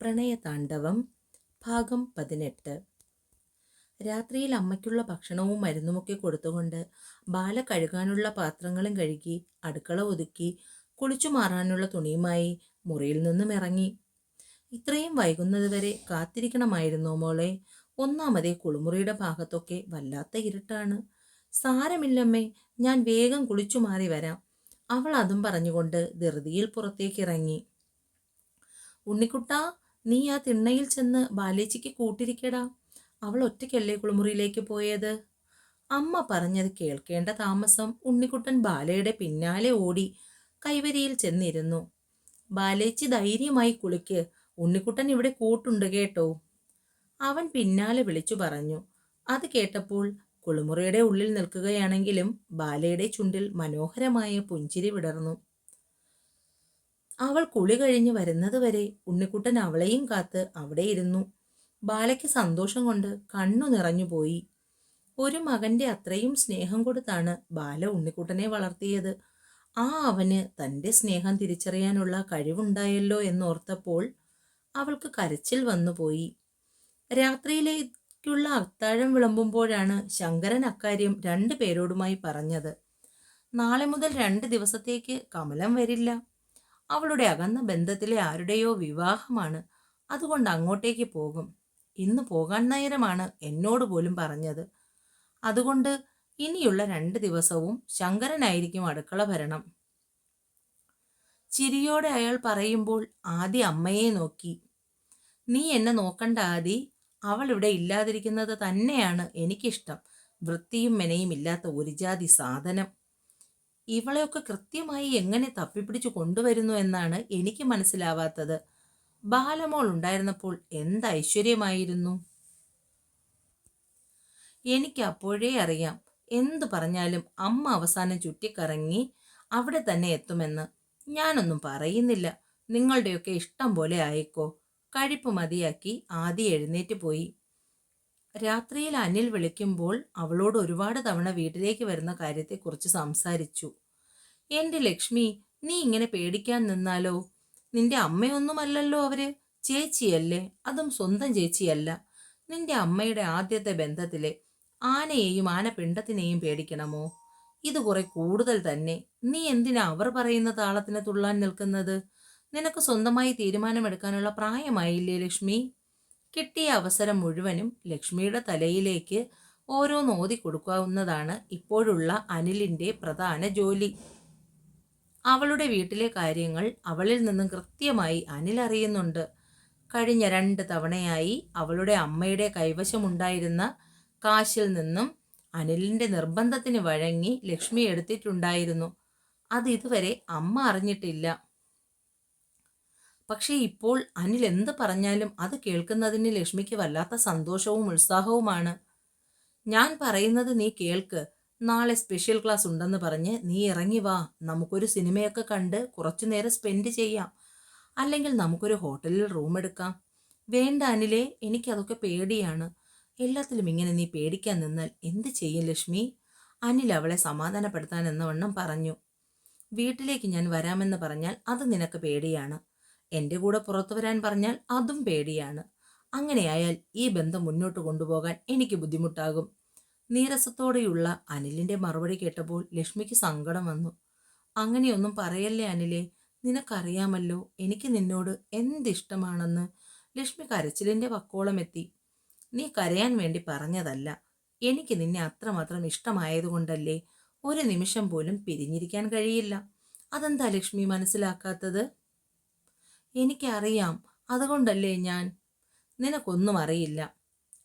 പ്രണയതാണ്ഡവം ഭാഗം പതിനെട്ട്. രാത്രിയിൽ അമ്മയ്ക്കുള്ള ഭക്ഷണവും മരുന്നുമൊക്കെ കൊടുത്തുകൊണ്ട് ബാല കഴുകാനുള്ള പാത്രങ്ങളും കഴുകി അടുക്കള ഒതുക്കി കുളിച്ചു മാറാനുള്ള തുണിയുമായി മുറിയിൽ നിന്നും ഇറങ്ങി. ഇത്രയും വൈകുന്നതുവരെ കാത്തിരിക്കണമായിരുന്നോ മോളെ. ഒന്നാമതേ കുളിമുറിയുടെ ഭാഗത്തൊക്കെ വല്ലാത്ത ഇരുട്ടാണ്. സാരമില്ലമ്മേ ഞാൻ വേഗം കുളിച്ചു മാറി വരാം. അവൾ അതും പറഞ്ഞുകൊണ്ട് ധൃതിയിൽ പുറത്തേക്കിറങ്ങി ഉണ്ണിക്കുട്ടാ നീ ആ തിണ്ണയിൽ ചെന്ന് ബാലേച്ചിക്ക് കൂട്ടിരിക്കടാ. അവൾ ഒറ്റയ്ക്കല്ലേ കുളിമുറിയിലേക്ക് പോയത്? അമ്മ പറഞ്ഞത് കേൾക്കേണ്ട താമസം ഉണ്ണിക്കുട്ടൻ ബാലയുടെ പിന്നാലെ ഓടി കൈവരിയിൽ ചെന്നിരുന്നു. ബാലേച്ചി ധൈര്യമായി കുളിക്ക്. ഉണ്ണിക്കുട്ടൻ ഇവിടെ കൂട്ടുണ്ട് കേട്ടോ. അവൻ പിന്നാലെ വിളിച്ചു പറഞ്ഞു. അത് കേട്ടപ്പോൾ കുളിമുറിയുടെ ഉള്ളിൽ നിൽക്കുകയാണെങ്കിലും ബാലയുടെ ചുണ്ടിൽ മനോഹരമായ പുഞ്ചിരി വിടർന്നു. അവൾ കുളി കഴിഞ്ഞ് വരുന്നതുവരെ ഉണ്ണിക്കുട്ടൻ അവളെയും കാത്ത് അവിടെ ഇരുന്നു. ബാലയ്ക്ക് സന്തോഷം കൊണ്ട് കണ്ണു നിറഞ്ഞുപോയി ഒരു മകന്റെ അത്രയും സ്നേഹം കൊടുത്താണ് ബാല ഉണ്ണിക്കുട്ടനെ വളർത്തിയത്. ആ അവന് തന്റെ സ്നേഹം തിരിച്ചറിയാനുള്ള കഴിവുണ്ടായല്ലോ എന്നോർത്തപ്പോൾ അവൾക്ക് കരച്ചിൽ വന്നുപോയി രാത്രിയിലേക്കുള്ള അത്താഴം വിളമ്പുമ്പോഴാണ് ശങ്കരൻ അക്കാര്യം രണ്ടു പേരോടുമായി പറഞ്ഞത്. നാളെ മുതൽ രണ്ട് ദിവസത്തേക്ക് കമലം വരില്ല. അവളുടെ അകന്ന ബന്ധത്തിലെ ആരുടെയോ വിവാഹമാണ്. അതുകൊണ്ട് അങ്ങോട്ടേക്ക് പോകും. ഇന്ന് പോകാൻ നേരമാണ് എന്നോട് പോലും പറഞ്ഞത്. അതുകൊണ്ട് ഇനിയുള്ള രണ്ട് ദിവസവും ശങ്കരനായിരിക്കും അടുക്കള ഭരണം. ചിരിയോടെ അയാൾ പറയുമ്പോൾ ആദി അമ്മയെ നോക്കി. നീ എന്നെ നോക്കണ്ട ആദി. അവൾ ഇവിടെ ഇല്ലാതിരിക്കുന്നത് തന്നെയാണ് എനിക്കിഷ്ടം. വൃത്തിയും മെനയും ഇല്ലാത്ത ഒരു ജാതി സാധനം. ഇവളെയൊക്കെ കൃത്യമായി എങ്ങനെ തപ്പിപ്പിടിച്ചു കൊണ്ടുവരുന്നു എന്നാണ് എനിക്ക് മനസ്സിലാവാത്തത്. ബാലമോൾ ഉണ്ടായിരുന്നപ്പോൾ എന്ത് ഐശ്വര്യമായിരുന്നു? എനിക്ക് അപ്പോഴേ അറിയാം. എന്തു പറഞ്ഞാലും അമ്മ അവസാനം ചുറ്റിക്കറങ്ങി അവിടെ തന്നെ എത്തുമെന്ന്. ഞാനൊന്നും പറയുന്നില്ല. നിങ്ങളുടെയൊക്കെ ഇഷ്ടം പോലെ ആയിക്കോ. കഴിപ്പ് മതിയാക്കി ആദ്യം എഴുന്നേറ്റ് പോയി. രാത്രിയിൽ അനിൽ വിളിക്കുമ്പോൾ അവളോട് ഒരുപാട് തവണ വീട്ടിലേക്ക് വരുന്ന കാര്യത്തെക്കുറിച്ച് സംസാരിച്ചു. എന്റെ ലക്ഷ്മി നീ ഇങ്ങനെ പേടിക്കാൻ നിന്നാലോ? നിന്റെ അമ്മയൊന്നുമല്ലല്ലോ അവർ? ചേച്ചിയല്ലേ? അതും സ്വന്തം ചേച്ചിയല്ല. നിന്റെ അമ്മയുടെ ആദ്യത്തെ ബന്ധത്തിലെ ആനയെയും ആനപിണ്ടത്തിനെയും പേടിക്കണമോ? ഇത് കുറെ കൂടുതൽ തന്നെ. നീ എന്തിനാ അവർ പറയുന്ന താളത്തിന് തുള്ളാൻ നിൽക്കുന്നത്? നിനക്ക് സ്വന്തമായി തീരുമാനമെടുക്കാനുള്ള പ്രായമായില്ലേ ലക്ഷ്മി? കിട്ടിയ അവസരം മുഴുവനും ലക്ഷ്മിയുടെ തലയിലേക്ക് ഓരോന്ന് ഓതി കൊടുക്കാവുന്നതാണ് ഇപ്പോഴുള്ള അനിലിന്റെ പ്രധാന ജോലി. അവളുടെ വീട്ടിലെ കാര്യങ്ങൾ അവളിൽ നിന്നും കൃത്യമായി അനിൽ അറിയുന്നുണ്ട്. കഴിഞ്ഞ രണ്ട് തവണയായി അവളുടെ അമ്മയുടെ കൈവശമുണ്ടായിരുന്ന കാശിൽ നിന്നും അനിലിന്റെ നിർബന്ധത്തിന് വഴങ്ങി ലക്ഷ്മി എടുത്തിട്ടുണ്ടായിരുന്നു. അത് ഇതുവരെ അമ്മ അറിഞ്ഞിട്ടില്ല. പക്ഷേ ഇപ്പോൾ അനിൽ എന്ത് പറഞ്ഞാലും അത് കേൾക്കുന്നതിന് ലക്ഷ്മിക്ക് വല്ലാത്ത സന്തോഷവും ഉത്സാഹവുമാണ്. ഞാൻ പറയുന്നത് നീ കേൾക്ക്. നാളെ സ്പെഷ്യൽ ക്ലാസ് ഉണ്ടെന്ന് പറഞ്ഞ് നീ ഇറങ്ങി വാ. നമുക്കൊരു സിനിമയൊക്കെ കണ്ട് കുറച്ചു നേരം സ്പെൻഡ് ചെയ്യാം. അല്ലെങ്കിൽ നമുക്കൊരു ഹോട്ടലിൽ റൂം എടുക്കാം. വേണ്ട അനിലേ എനിക്കതൊക്കെ പേടിയാണ്. എല്ലാത്തിലും ഇങ്ങനെ നീ പേടിക്കാൻ നിന്നാൽ എന്ത് ചെയ്യും ലക്ഷ്മി? അനിൽ അവളെ സമാധാനപ്പെടുത്താൻ എന്നവണ്ണം പറഞ്ഞു. വീട്ടിലേക്ക് ഞാൻ വരാമെന്ന് പറഞ്ഞാൽ അത് നിനക്ക് പേടിയാണ്. എന്റെ കൂടെ പുറത്തു വരാൻ പറഞ്ഞാൽ അതും പേടിയാണ്. അങ്ങനെയായാൽ ഈ ബന്ധം മുന്നോട്ട് കൊണ്ടുപോകാൻ എനിക്ക് ബുദ്ധിമുട്ടാകും. നീരസത്തോടെയുള്ള അനിലിന്റെ മറുപടി കേട്ടപ്പോൾ ലക്ഷ്മിക്ക് സങ്കടം വന്നു. അങ്ങനെയൊന്നും പറയല്ലേ അനിലെ? നിനക്കറിയാമല്ലോ എനിക്ക് നിന്നോട് എന്തിഷ്ടമാണെന്ന്. ലക്ഷ്മി കരച്ചിലിന്റെ വക്കോളം എത്തി. നീ കരയാൻ വേണ്ടി പറഞ്ഞതല്ല. എനിക്ക് നിന്നെ അത്രമാത്രം ഇഷ്ടമായതുകൊണ്ടല്ലേ ഒരു നിമിഷം പോലും പിരിഞ്ഞിരിക്കാൻ കഴിയില്ല. അതെന്താ ലക്ഷ്മി മനസ്സിലാക്കാത്തത്? എനിക്കറിയാം. അതുകൊണ്ടല്ലേ ഞാൻ? നിനക്കൊന്നും അറിയില്ല.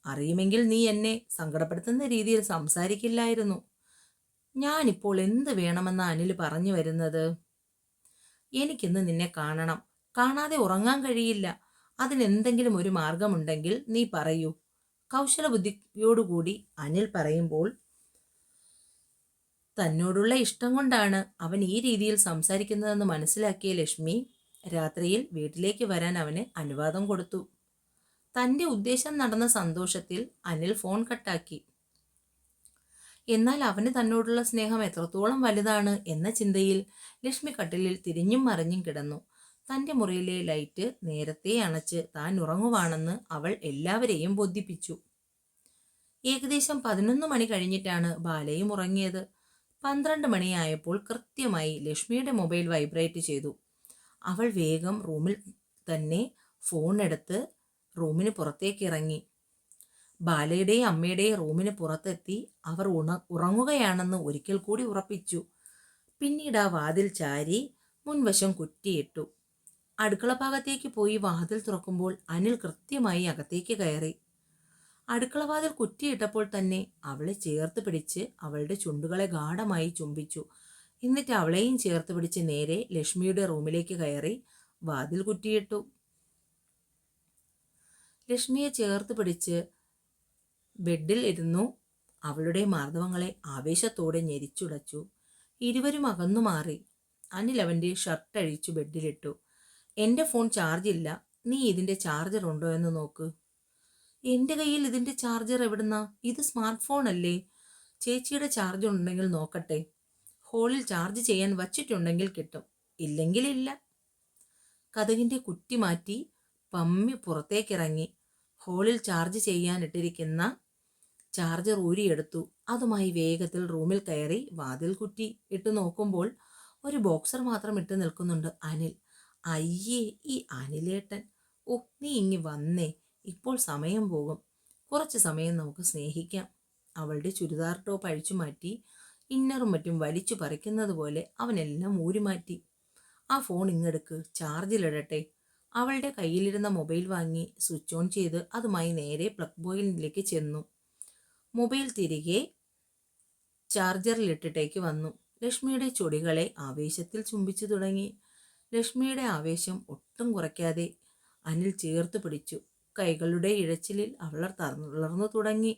അറിയുമെങ്കിൽ നീ എന്നെ സങ്കടപ്പെടുത്തുന്ന രീതിയിൽ സംസാരിക്കില്ലായിരുന്നു. ഞാനിപ്പോൾ എന്ത് വേണമെന്ന് അനിൽ പറഞ്ഞു വരുന്നത്? എനിക്കിന്ന് നിന്നെ കാണണം. കാണാതെ ഉറങ്ങാൻ കഴിയില്ല. അതിനെന്തെങ്കിലും ഒരു മാർഗമുണ്ടെങ്കിൽ നീ പറയൂ. കൗശല ബുദ്ധിയോടുകൂടി അനിൽ പറയുമ്പോൾ തന്നോടുള്ള ഇഷ്ടം കൊണ്ടാണ് അവൻ ഈ രീതിയിൽ സംസാരിക്കുന്നതെന്ന് മനസ്സിലാക്കിയ ലക്ഷ്മി. രാത്രിയിൽ വീട്ടിലേക്ക് വരാൻ അവന് അനുവാദം കൊടുത്തു. തന്റെ ഉദ്ദേശം നടന്ന സന്തോഷത്തിൽ അനിൽ ഫോൺ കട്ടാക്കി. എന്നാൽ അവന് തന്നോടുള്ള സ്നേഹം എത്രത്തോളം വലുതാണ് എന്ന ചിന്തയിൽ ലക്ഷ്മി കട്ടിലിൽ തിരിഞ്ഞും മറിഞ്ഞും കിടന്നു. തന്റെ മുറിയിലെ ലൈറ്റ് നേരത്തെ അണച്ച് താൻ ഉറങ്ങുവാണെന്ന് അവൾ എല്ലാവരെയും ബോധിപ്പിച്ചു. ഏകദേശം പതിനൊന്ന് മണി കഴിഞ്ഞിട്ടാണ് ബാലയും ഉറങ്ങിയത്. പന്ത്രണ്ട് മണിയായപ്പോൾ കൃത്യമായി ലക്ഷ്മിയുടെ മൊബൈൽ വൈബ്രേറ്റ് ചെയ്തു. അവൾ വേഗം റൂമിൽ തന്നെ ഫോൺ എടുത്ത് റൂമിന് പുറത്തേക്ക് ഇറങ്ങി. ബാലയുടെയും അമ്മയുടെയും റൂമിന് പുറത്തെത്തി അവർ ഉണ ഉറങ്ങുകയാണെന്ന് ഒരിക്കൽ കൂടി ഉറപ്പിച്ചു. പിന്നീട് ആ വാതിൽ ചാരി മുൻവശം കുറ്റിയിട്ടു. അടുക്കള ഭാഗത്തേക്ക് പോയി വാതിൽ തുറക്കുമ്പോൾ അനിൽ കൃത്യമായി അകത്തേക്ക് കയറി. അടുക്കള വാതിൽ കുറ്റിയിട്ടപ്പോൾ തന്നെ അവളെ ചേർത്ത് പിടിച്ച് അവളുടെ ചുണ്ടുകളെ ഗാഠമായി ചുംബിച്ചു. എന്നിട്ട് അവളെയും ചേർത്ത് പിടിച്ച് നേരെ ലക്ഷ്മിയുടെ റൂമിലേക്ക് കയറി വാതിൽ കുറ്റിയിട്ടു. ലക്ഷ്മിയെ ചേർത്ത് പിടിച്ച് ബെഡിൽ ഇരുന്നു. അവളുടെ മാർദ്ദവങ്ങളെ ആവേശത്തോടെ ഞെരിച്ചുടച്ചു. ഇരുവരും അകന്നു മാറി. അനിൽ അവന്റെ ഷർട്ട് അഴിച്ചു ബെഡിലിട്ടു. എന്റെ ഫോൺ ചാർജ് ഇല്ല. നീ ഇതിന്റെ ചാർജർ ഉണ്ടോ എന്ന് നോക്ക്. എന്റെ കയ്യിൽ ഇതിന്റെ ചാർജർ എവിടുന്നാ? ഇത് സ്മാർട്ട് ഫോൺ അല്ലേ? ചേച്ചിയുടെ ചാർജ് ഉണ്ടെങ്കിൽ നോക്കട്ടെ. ഹോളിൽ ചാർജ് ചെയ്യാൻ വച്ചിട്ടുണ്ടെങ്കിൽ കിട്ടും. ഇല്ലെങ്കിലില്ല കഥകിന്റെ കുറ്റി മാറ്റി പമ്മി പുറത്തേക്കിറങ്ങി. ഹോളിൽ ചാർജ് ചെയ്യാനിട്ടിരിക്കുന്ന ചാർജർ ഊരിയെടുത്തു. അതുമായി വേഗത്തിൽ റൂമിൽ കയറി വാതിൽ കുറ്റി ഇട്ട് നോക്കുമ്പോൾ ഒരു ബോക്സർ മാത്രം ഇട്ട് നിൽക്കുന്നുണ്ട് അനിൽ. അയ്യേ ഈ അനിലേട്ടൻ. ഓ നീ ഇങ്ങി വന്നേ. ഇപ്പോൾ സമയം പോകും. കുറച്ച് സമയം നമുക്ക് സ്നേഹിക്കാം. അവളുടെ ചുരിദാർ ടോപ്പ് അഴിച്ചു മാറ്റി ഇന്നറും മറ്റും വലിച്ചു പറിക്കുന്നത് പോലെ അവനെല്ലാം ഊരിമാറ്റി ആ ഫോൺ ഇങ്ങെടുക്ക് ചാർജിലിടട്ടെ അവളുടെ കയ്യിലിരുന്ന മൊബൈൽ വാങ്ങി സ്വിച്ച് ഓൺ ചെയ്ത് അതുമായി നേരെ പ്ലഗ് ബോയിലേക്ക് ചെന്നു. മൊബൈൽ തിരികെ ചാർജറിലിട്ടിട്ടേക്ക് വന്നു. ലക്ഷ്മിയുടെ ചൊടികളെ ആവേശത്തിൽ ചുംബിച്ചു തുടങ്ങി. ലക്ഷ്മിയുടെ ആവേശം ഒട്ടും കുറയ്ക്കാതെ അനിൽ ചേർത്ത് പിടിച്ചു. കൈകളുടെ ഇഴച്ചിലിൽ അവൾ തളർന്നു തുടങ്ങി.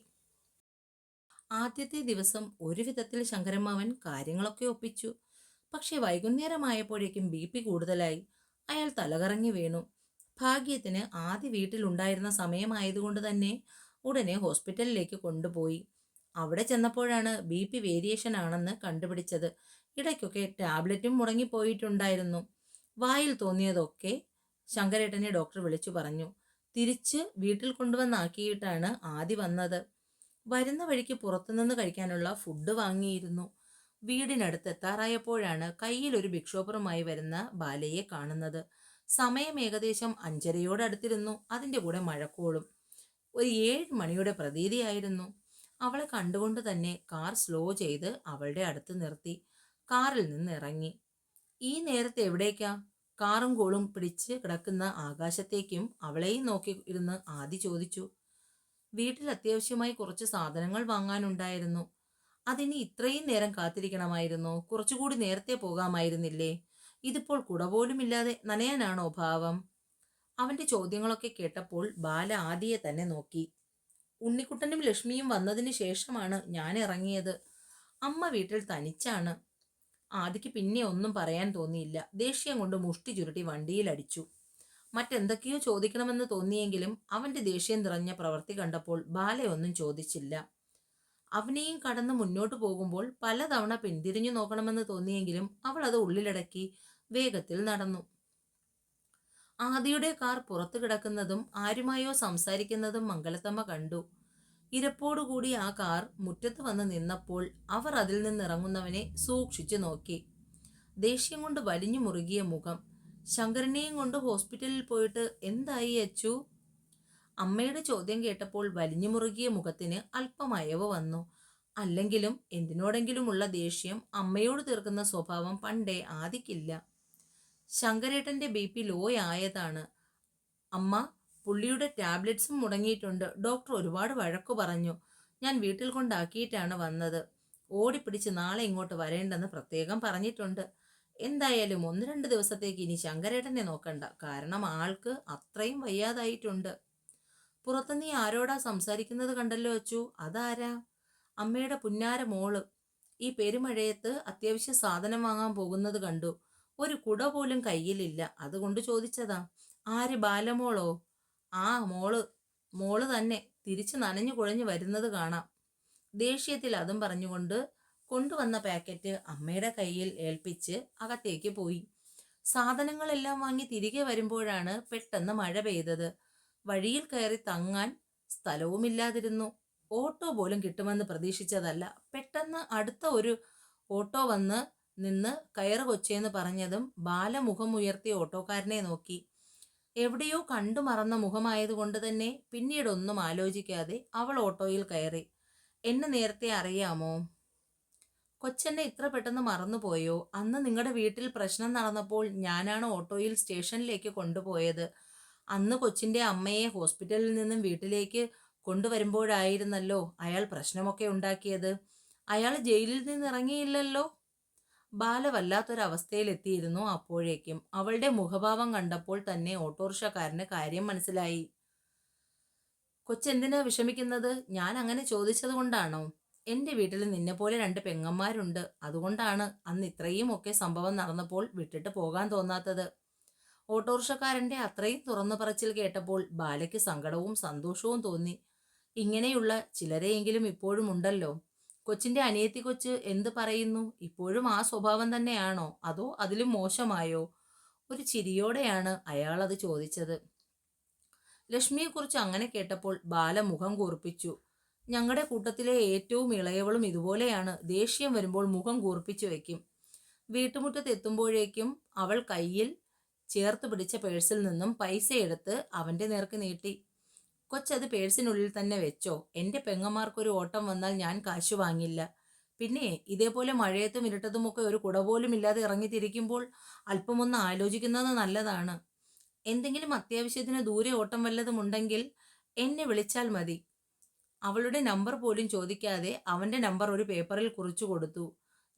ആദ്യത്തെ ദിവസം ഒരു വിധത്തിൽ ശങ്കരമാവൻ കാര്യങ്ങളൊക്കെ ഒപ്പിച്ചു. പക്ഷേ വൈകുന്നേരമായപ്പോഴേക്കും ബി പി കൂടുതലായി. അയാൾ തലകറങ്ങി വീണു. ഭാഗ്യത്തിന് ആദ്യ വീട്ടിലുണ്ടായിരുന്ന സമയമായതുകൊണ്ട് തന്നെ ഉടനെ ഹോസ്പിറ്റലിലേക്ക് കൊണ്ടുപോയി. അവിടെ ചെന്നപ്പോഴാണ് ബി പി വേരിയേഷൻ ആണെന്ന് കണ്ടുപിടിച്ചത്. ഇടയ്ക്കൊക്കെ ടാബ്ലറ്റും മുടങ്ങിപ്പോയിട്ടുണ്ടായിരുന്നു. വായിൽ തോന്നിയതൊക്കെ ശങ്കരേട്ടനെ ഡോക്ടർ വിളിച്ചു പറഞ്ഞു. തിരിച്ച് വീട്ടിൽ കൊണ്ടുവന്നാക്കിയിട്ടാണ് ആദ്യ വന്നത്. വരുന്ന വഴിക്ക് പുറത്തുനിന്ന് കഴിക്കാനുള്ള ഫുഡ് വാങ്ങിയിരുന്നു. വീടിനടുത്ത് എത്താറായപ്പോഴാണ് കയ്യിൽ ഒരു ഭിക്ഷോപറുമായി വരുന്ന ബാലയെ കാണുന്നത്. സമയം ഏകദേശം അഞ്ചരയോടടുത്തിരുന്നു അതിന്റെ കൂടെ മഴക്കോളും. ഒരു ഏഴ് മണിയുടെ പ്രതീതിയായിരുന്നു. അവളെ കണ്ടുകൊണ്ട് തന്നെ കാർ സ്ലോ ചെയ്ത് അവളുടെ അടുത്ത് നിർത്തി. കാറിൽ നിന്ന് ഇറങ്ങി. ഈ നേരത്തെ എവിടേക്കാ? കാറും കോളും പിടിച്ച് കിടക്കുന്ന ആകാശത്തേക്കും അവളെയും നോക്കി ഇരുന്ന് ആദി ചോദിച്ചു. വീട്ടിൽ അത്യാവശ്യമായി കുറച്ച് സാധനങ്ങൾ വാങ്ങാനുണ്ടായിരുന്നു. അതിന് ഇത്രയും നേരം കാത്തിരിക്കണമായിരുന്നു. കുറച്ചുകൂടി നേരത്തെ പോകാമായിരുന്നില്ലേ? ഇതിപ്പോൾ കുട പോലുമില്ലാതെ നനയാനാണോ ഭാവം? അവന്റെ ചോദ്യങ്ങളൊക്കെ കേട്ടപ്പോൾ ബാല ആദിയെ തന്നെ നോക്കി. ഉണ്ണിക്കുട്ടനും ലക്ഷ്മിയും വന്നതിന് ശേഷമാണ് ഞാൻ ഇറങ്ങിയത്. അമ്മ വീട്ടിൽ തനിച്ചാണ്. ആദിക്ക് പിന്നെ ഒന്നും പറയാൻ തോന്നിയില്ല. ദേഷ്യം കൊണ്ട് മുഷ്ടി ചുരുട്ടി വണ്ടിയിലടിച്ചു മറ്റെന്തൊക്കെയോ ചോദിക്കണമെന്ന് തോന്നിയെങ്കിലും അവന്റെ ദേഷ്യം നിറഞ്ഞ പ്രവൃത്തി കണ്ടപ്പോൾ ബാലയൊന്നും ചോദിച്ചില്ല. അവനെയും കടന്ന് മുന്നോട്ട് പോകുമ്പോൾ പലതവണ പിന്തിരിഞ്ഞു നോക്കണമെന്ന് തോന്നിയെങ്കിലും അവൾ അത് ഉള്ളിലടക്കി വേഗത്തിൽ നടന്നു. ആദിയുടെ കാർ പുറത്തു കിടക്കുന്നതും ആരുമായോ സംസാരിക്കുന്നതും മംഗലത്തമ്മ കണ്ടു. ഇരപ്പോടുകൂടി ആ കാർ മുറ്റത്ത് വന്ന് നിന്നപ്പോൾ അവർ അതിൽ നിന്നിറങ്ങുന്നവനെ സൂക്ഷിച്ചു നോക്കി. ദേഷ്യം കൊണ്ട് വലിഞ്ഞു മുറുകിയ മുഖം ശങ്കരനെയും കൊണ്ട് ഹോസ്പിറ്റലിൽ പോയിട്ട് എന്തായി അച്ചു? അമ്മയുടെ ചോദ്യം കേട്ടപ്പോൾ വലിഞ്ഞു മുറുകിയ മുഖത്തിന് അല്പം അയവ് വന്നു. അല്ലെങ്കിലും എന്തിനോടെങ്കിലുമുള്ള ദേഷ്യം അമ്മയോട് തീർക്കുന്ന സ്വഭാവം പണ്ടേ ആദിക്കില്ല. ശങ്കരേട്ടന്റെ ബി പി ലോ ആയതാണ്. അമ്മ പുള്ളിയുടെ ടാബ്ലറ്റ്സും മുടങ്ങിയിട്ടുണ്ട്. ഡോക്ടർ ഒരുപാട് വഴക്കു പറഞ്ഞു. ഞാൻ വീട്ടിൽ കൊണ്ടാക്കിയിട്ടാണ് വന്നത്. ഓടിപ്പിടിച്ച് നാളെ ഇങ്ങോട്ട് വരേണ്ടെന്ന് പ്രത്യേകം പറഞ്ഞിട്ടുണ്ട്. എന്തായാലും ഒന്ന് രണ്ട് ദിവസത്തേക്ക് ഇനി ശങ്കരേട്ടനെ നോക്കണ്ട. കാരണം ആൾക്ക് അത്രയും വയ്യാതായിട്ടുണ്ട്. പുറത്ത് നീ ആരോടാ സംസാരിക്കുന്നത് കണ്ടല്ലോ അച്ചു? അതാരാ? അമ്മയുടെ പുന്നാര മോൾ. ഈ പെരുമഴയത്ത് അത്യാവശ്യ സാധനം വാങ്ങാൻ പോകുന്നത് കണ്ടു. ഒരു കുട പോലും കയ്യിലില്ല. അതുകൊണ്ട് ചോദിച്ചതാ ആര് ബാലമോളോ? ആ മോൾ. മോൾ തന്നെ. തിരിച്ചു നനഞ്ഞു കുഴഞ്ഞു വരുന്നത് കാണാം. ദേഷ്യത്തിൽ അതും പറഞ്ഞുകൊണ്ട് കൊണ്ടുവന്ന പാക്കറ്റ് അമ്മയുടെ കയ്യിൽ ഏൽപ്പിച്ച് അകത്തേക്ക് പോയി. സാധനങ്ങളെല്ലാം വാങ്ങി തിരികെ വരുമ്പോഴാണ് പെട്ടെന്ന് മഴ പെയ്തത്. വഴിയിൽ കയറി തങ്ങാൻ സ്ഥലവുമില്ലാതിരുന്നു. ഓട്ടോ പോലും കിട്ടുമെന്ന് പ്രതീക്ഷിച്ചതല്ല. പെട്ടെന്ന് അടുത്ത ഒരു ഓട്ടോ വന്ന് നിന്ന് കയറ് കൊച്ചേന്ന് പറഞ്ഞതും ബാലമുഖം ഉയർത്തിയ ഓട്ടോക്കാരനെ നോക്കി. എവിടെയോ കണ്ടു മറന്ന മുഖമായതുകൊണ്ട് തന്നെ പിന്നീടൊന്നും ആലോചിക്കാതെ അവൾ ഓട്ടോയിൽ കയറി. എന്നെ നേരത്തെ അറിയാമോ? കൊച്ചെന്നെ ഇത്ര പെട്ടെന്ന് മറന്നുപോയോ അന്ന് നിങ്ങളുടെ വീട്ടിൽ പ്രശ്നം നടന്നപ്പോൾ ഞാനാണ് ഓട്ടോയിൽ സ്റ്റേഷനിലേക്ക് കൊണ്ടുപോയത്. അന്ന് കൊച്ചിന്റെ അമ്മയെ ഹോസ്പിറ്റലിൽ നിന്നും വീട്ടിലേക്ക് കൊണ്ടുവരുമ്പോഴായിരുന്നല്ലോ അയാൾ പ്രശ്നമൊക്കെ ഉണ്ടാക്കിയത്. അയാൾ ജയിലിൽ നിന്നിറങ്ങിയില്ലല്ലോ? ബാല വല്ലാത്തൊരവസ്ഥയിലെത്തിയിരുന്നു അപ്പോഴേക്കും. അവളുടെ മുഖഭാവം കണ്ടപ്പോൾ തന്നെ ഓട്ടോറിക്ഷക്കാരന് കാര്യം മനസ്സിലായി. കൊച്ചെന്തിനാ വിഷമിക്കുന്നത്? ഞാൻ അങ്ങനെ ചോദിച്ചത് കൊണ്ടാണോ? എന്റെ വീട്ടിൽ നിന്നെ പോലെ രണ്ട് പെങ്ങന്മാരുണ്ട്. അതുകൊണ്ടാണ് അന്ന് ഇത്രയും ഒക്കെ സംഭവം നടന്നപ്പോൾ വിട്ടിട്ട് പോകാൻ തോന്നാത്തത്. ഓട്ടോറിക്ഷക്കാരന്റെ അത്രയും തുറന്നു പറച്ചിൽ കേട്ടപ്പോൾ ബാലയ്ക്ക് സങ്കടവും സന്തോഷവും തോന്നി. ഇങ്ങനെയുള്ള ചിലരെയെങ്കിലും ഇപ്പോഴും ഉണ്ടല്ലോ. കൊച്ചിന്റെ അനിയത്തി കൊച്ച് എന്ത് പറയുന്നു? ഇപ്പോഴും ആ സ്വഭാവം തന്നെയാണോ? അതോ അതിലും മോശമായോ? ഒരു ചിരിയോടെയാണ് അയാൾ അത് ചോദിച്ചത്. ലക്ഷ്മിയെക്കുറിച്ച് അങ്ങനെ കേട്ടപ്പോൾ ബാല മുഖം കൂർപ്പിച്ചു. ഞങ്ങളുടെ കൂട്ടത്തിലെ ഏറ്റവും ഇളയവളും ഇതുപോലെയാണ്. ദേഷ്യം വരുമ്പോൾ മുഖം കൂർപ്പിച്ചു വയ്ക്കും വീട്ടുമുറ്റത്ത് എത്തുമ്പോഴേക്കും അവൾ കയ്യിൽ ചേർത്ത് പിടിച്ച പേഴ്സിൽ നിന്നും പൈസ എടുത്ത് അവന്റെ നേർക്ക് നീട്ടി. കൊച്ചത് പേഴ്സിനുള്ളിൽ തന്നെ വെച്ചോ. എന്റെ പെങ്ങന്മാർക്കൊരു ഓട്ടം വന്നാൽ ഞാൻ കാശ് വാങ്ങില്ല. പിന്നെ ഇതേപോലെ മഴയത്തും ഇരുട്ടതുമൊക്കെ ഒരു കുട പോലും ഇല്ലാതെ ഇറങ്ങിത്തിരിക്കുമ്പോൾ അല്പമൊന്ന് ആലോചിക്കുന്നത് നല്ലതാണ്. എന്തെങ്കിലും അത്യാവശ്യത്തിന് ദൂരെ ഓട്ടം വല്ലതും ഉണ്ടെങ്കിൽ എന്നെ വിളിച്ചാൽ മതി. അവളുടെ നമ്പർ പോലും ചോദിക്കാതെ അവന്റെ നമ്പർ ഒരു പേപ്പറിൽ കുറിച്ചു കൊടുത്തു.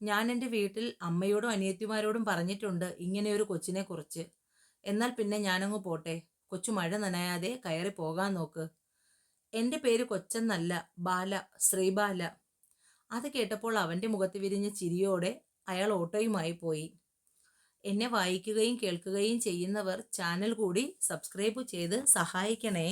ഞാൻ എന്റെ വീട്ടിൽ അമ്മയോടും അനിയത്തിമാരോടും പറഞ്ഞിട്ടുണ്ട് ഇങ്ങനെ ഒരു കൊച്ചിനെ കുറിച്ച്. എന്നാൽ പിന്നെ ഞാനങ്ങ് പോട്ടെ. കൊച്ചു മഴ നനയാതെ കയറി പോകാൻ നോക്ക്. എന്റെ പേര് കൊച്ചെന്നല്ല ബാല ശ്രീബാല. അത് കേട്ടപ്പോൾ അവന്റെ മുഖത്ത് വിരിഞ്ഞ ചിരിയോടെ അയാൾ ഓട്ടോയുമായി പോയി. എന്നെ വായിക്കുകയും കേൾക്കുകയും ചെയ്യുന്നവർ ചാനൽ കൂടി സബ്സ്ക്രൈബ് ചെയ്ത് സഹായിക്കണേ.